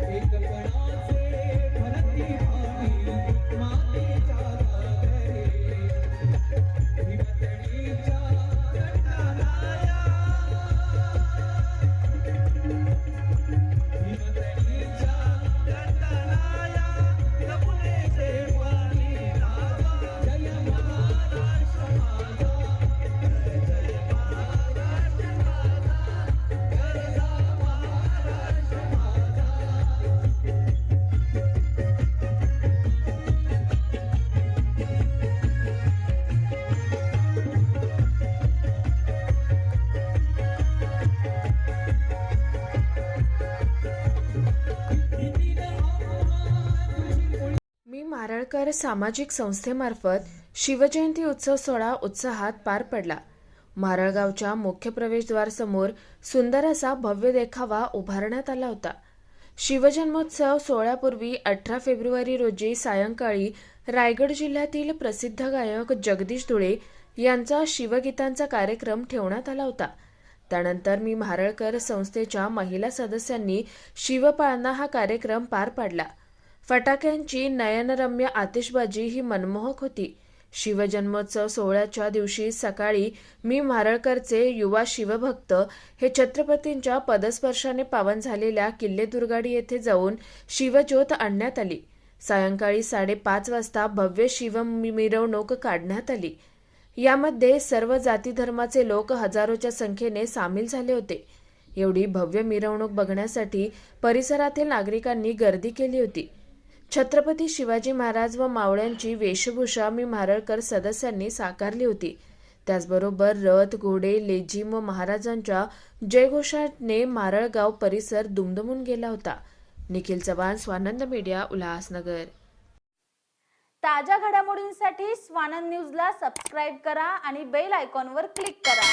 कृष्ण मी सामाजिक संस्थेमार्फत शिवजयंती उत्सव सोहळा उत्साहात पार पडला. मारळगावच्या मुख्य प्रवेशद्वारसमोर सुंदर असा भव्य देखावा उभारण्यात आला होता. शिवजन्मोत्सव सोहळ्यापूर्वी अठरा फेब्रुवारी रोजी सायंकाळी रायगड जिल्ह्यातील प्रसिद्ध गायक जगदीश धुळे यांचा शिवगीतांचा कार्यक्रम ठेवण्यात आला होता. त्यानंतर मी म्हारळकर संस्थेच्या महिला सदस्यांनी शिवपाळणा हा कार्यक्रम पार पाडला. फटाक्यांची नयनरम्य आतिषबाजी ही मनमोहक होती. शिवजन्मोत्सव सोहळ्याच्या दिवशी सकाळी मी म्हारळकरचे युवा शिवभक्त हे छत्रपतींच्या पदस्पर्शाने पावन झालेल्या किल्ले दुर्गाडी येथे जाऊन शिवज्योत आणण्यात आली. सायंकाळी साडेपाच वाजता भव्य शिव मिरवणूक काढण्यात आली. यामध्ये सर्व जाती धर्माचे लोक हजारोच्या संख्येने सामील झाले होते. एवढी भव्य मिरवणूक बघण्यासाठी परिसरातील नागरिकांनी गर्दी केली होती. छत्रपती शिवाजी महाराज व मावळ्यांची वेशभूषा मी मारळकर सदस्यांनी साकारली होती. त्याचबरोबर रथ घोडे लेझिम व महाराजांच्या जयघोषाने मारळगाव परिसर दुमदुमून गेला होता. निखिल चव्हाण स्वानंद मीडिया उल्हासनगर. ताज्या घडामोडींसाठी स्वानंद न्यूजला सबस्क्राईब करा आणि बेल आयकॉनवर क्लिक करा.